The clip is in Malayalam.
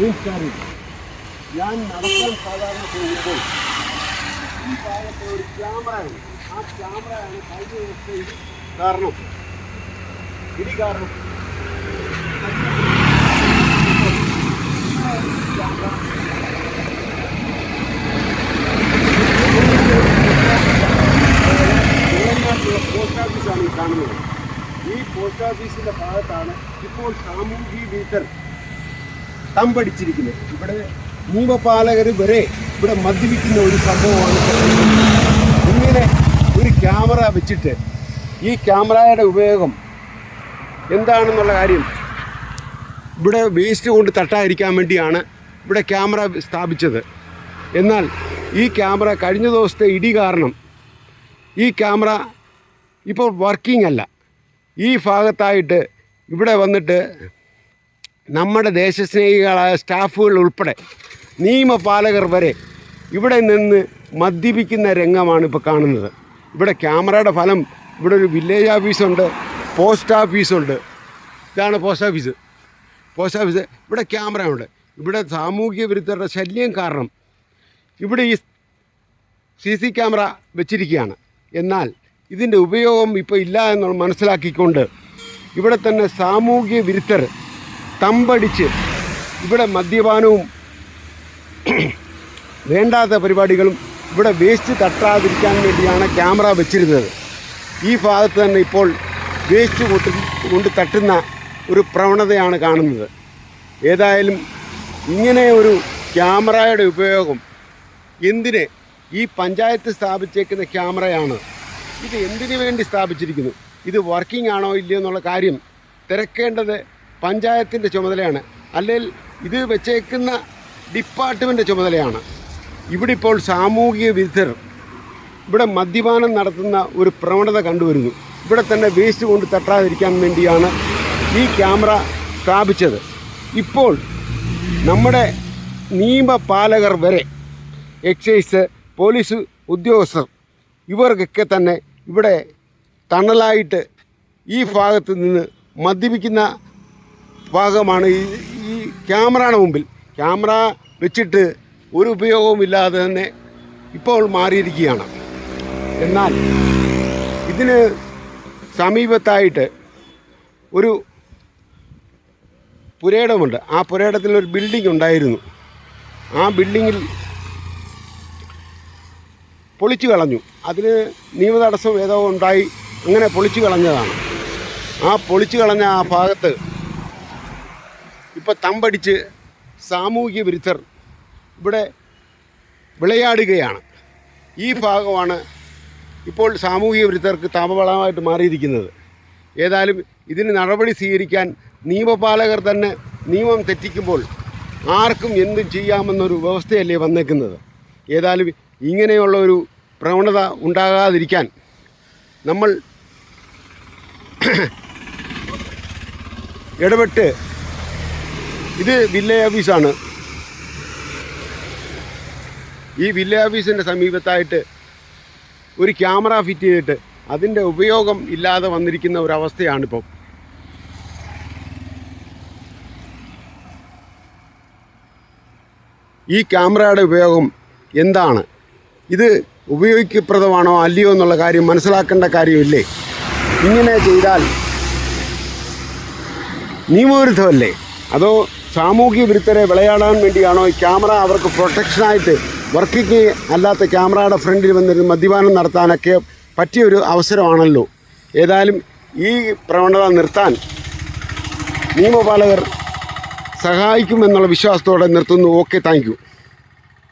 നമസ്കാരം ഞാൻ നടക്കാൻ സാധാരണ പോകുമ്പോൾ ഈ ഭാഗത്ത് ഒരു ക്യാമറയാണ് ആ ക്യാമറയാണ് കഴിഞ്ഞ ദിവസത്തെ ഇടി കാരണം. ഇടി കാരണം. പോസ്റ്റ് ഓഫീസാണ് ഈ ഈ പോസ്റ്റ് ഓഫീസിന്റെ ഭാഗത്താണ് ഇപ്പോൾ സാമൂഹ്യ വിരുദ്ധർ തമ്പടിച്ചിരിക്കുന്നത്. ഇവിടെ നിയമപാലകർ വരെ ഇവിടെ മദ്യപിക്കുന്ന ഒരു സംഭവമാണ് ഇങ്ങനെ ഒരു ക്യാമറ വെച്ചിട്ട് ഈ ക്യാമറയുടെ ഉപയോഗം എന്താണെന്നുള്ള കാര്യം ഇവിടെ വേസ്റ്റ് കൊണ്ട് തട്ടാതിരിക്കാൻ വേണ്ടിയാണ് ഇവിടെ ക്യാമറ സ്ഥാപിച്ചത്. എന്നാൽ ഈ ക്യാമറ കഴിഞ്ഞ ദിവസത്തെ ഇടി കാരണം ഈ ക്യാമറ ഇപ്പോൾ വർക്കിംഗ് അല്ല. ഈ ഭാഗത്തായിട്ട് ഇവിടെ വന്നിട്ട് നമ്മുടെ ദേശസ്നേഹികളായ സ്റ്റാഫുകൾ ഉൾപ്പെടെ നിയമപാലകർ വരെ ഇവിടെ നിന്ന് മദ്യപിക്കുന്ന രംഗമാണ് ഇപ്പോൾ കാണുന്നത്. ഇവിടെ ക്യാമറയുടെ ഫലം ഇവിടെ ഒരു വില്ലേജ് ഓഫീസുണ്ട് പോസ്റ്റ് ഓഫീസുണ്ട്. ഇതാണ് പോസ്റ്റ് ഓഫീസ്. പോസ്റ്റ് ഓഫീസ് ഇവിടെ ക്യാമറ ഉണ്ട് ഇവിടെ സാമൂഹ്യ വിരുദ്ധരുടെ ശല്യം കാരണം ഇവിടെ ഈ സി സി ക്യാമറ വെച്ചിരിക്കുകയാണ്. എന്നാൽ ഇതിന്റെ ഉപയോഗം ഇപ്പോൾ ഇല്ല എന്ന് മനസ്സിലാക്കിക്കൊണ്ട് ഇവിടെ തന്നെ സാമൂഹ്യ വിരുദ്ധർ തമ്പടിച്ച് ഇവിടെ മദ്യപാനവും വേണ്ടാത്ത പരിപാടികളും ഇവിടെ വേസ്റ്റ് തട്ടാതിരിക്കാൻ വേണ്ടിയാണ് ക്യാമറ വെച്ചിരുന്നത്. ഈ ഭാഗത്ത് തന്നെ ഇപ്പോൾ വേസ്റ്റ് കൊട്ടി കൊണ്ട് തട്ടുന്ന ഒരു പ്രവണതയാണ് കാണുന്നത്. ഏതായാലും ഇങ്ങനെ ഒരു ക്യാമറയുടെ ഉപയോഗം എന്തിന് ഈ പഞ്ചായത്ത് സ്ഥാപിച്ചേക്കുന്ന ക്യാമറയാണ്? ഇത് എന്തിനു വേണ്ടി സ്ഥാപിച്ചിരിക്കുന്നു? ഇത് വർക്കിംഗ് ആണോ ഇല്ലയോ എന്നുള്ള കാര്യം തിരക്കേണ്ടത് പഞ്ചായത്തിന്റെ ചുമതലയാണ്. അല്ലെങ്കിൽ ഇത് വെച്ചേക്കുന്ന ഡിപ്പാർട്ട്മെന്റ് ചുമതലയാണ്. ഇവിടെ ഇപ്പോൾ സാമൂഹിക വിരുദ്ധർ ഇവിടെ മദ്യപാനം നടത്തുന്ന ഒരു പ്രവണത കണ്ടുവരുന്നു. ഇവിടെ തന്നെ വേസ്റ്റ് കൊണ്ട് തട്ടാതിരിക്കാൻ വേണ്ടിയാണ് ഈ ക്യാമറ സ്ഥാപിച്ചത്. ഇപ്പോൾ നമ്മുടെ നിയമപാലകർ വരെ എക്സൈസ് പോലീസ് ഉദ്യോഗസ്ഥർ ഇവർക്കൊക്കെ തന്നെ ഇവിടെ തണലായിട്ട് ഈ ഭാഗത്ത് നിന്ന് മദ്യപിക്കുന്ന ഭാഗമാണ് ഈ ഈ ക്യാമറയുടെ മുമ്പിൽ. ക്യാമറ വെച്ചിട്ട് ഒരു ഉപയോഗവുമില്ലാതെ തന്നെ ഇപ്പോൾ മാറിയിരിക്കുകയാണ്. എന്നാൽ ഇതിന് സമീപത്തായിട്ട് ഒരു പുരേടമുണ്ട് ആ പുരയിടത്തിൽ ഒരു ബിൽഡിംഗ് ഉണ്ടായിരുന്നു. ആ ബിൽഡിങ്ങിൽ പൊളിച്ചു കളഞ്ഞു. അതിന് നിയമതടസ്സം ഏതോ ഉണ്ടായി. അങ്ങനെ പൊളിച്ചു കളഞ്ഞതാണ്. ആ പൊളിച്ചു കളഞ്ഞ ആ ഭാഗത്ത് ഇപ്പോൾ തമ്പടിച്ച് സാമൂഹ്യ വിരുദ്ധർ ഇവിടെ വിളയാടുകയാണ്. ഈ ഭാഗമാണ് ഇപ്പോൾ സാമൂഹിക വിരുദ്ധർക്ക് താപവളമായിട്ട് മാറിയിരിക്കുന്നത്. ഏതായാലും ഇതിന് നടപടി സ്വീകരിക്കാൻ നിയമപാലകർ തന്നെ നിയമം തെറ്റിക്കുമ്പോൾ ആർക്കും എന്തും ചെയ്യാമെന്നൊരു വ്യവസ്ഥയല്ലേ വന്നേക്കുന്നത്. ഏതായാലും ഇങ്ങനെയുള്ള ഒരു പ്രവണത ഉണ്ടാകാതിരിക്കാൻ നമ്മൾ ഇടപെട്ട് ഇത് വില്ലേജ് ഓഫീസാണ്. ഈ വില്ലേജ് ഓഫീസിന്റെ സമീപത്തായിട്ട് ഒരു ക്യാമറ ഫിറ്റ് ചെയ്തിട്ട് അതിന്റെ ഉപയോഗം ഇല്ലാതെ വന്നിരിക്കുന്ന ഒരവസ്ഥയാണിപ്പം ഈ ക്യാമറയുടെ ഉപയോഗം എന്താണ്? ഇത് ഉപയോഗിക്കപ്രദമാണോ അല്ലയോ എന്നുള്ള കാര്യം മനസ്സിലാക്കേണ്ട കാര്യമില്ലേ? ഇങ്ങനെ ചെയ്താൽ നിയമവിരുദ്ധമല്ലേ? അതോ സാമൂഹ്യ വിരുദ്ധരെ വിളയാടാൻ വേണ്ടിയാണോ ഈ ക്യാമറ അവർക്ക് പ്രൊട്ടക്ഷനായിട്ട് വർക്കിങ് അല്ലാത്ത ക്യാമറയുടെ ഫ്രണ്ടിൽ വന്നിരുന്ന് മദ്യപാനം നടത്താനൊക്കെ പറ്റിയൊരു അവസരമാണല്ലോ. ഏതായാലും ഈ പ്രവണത നിർത്താൻ നിയമപാലകർ സഹായിക്കുമെന്നുള്ള വിശ്വാസത്തോടെ നിർത്തുന്നു. Okay thank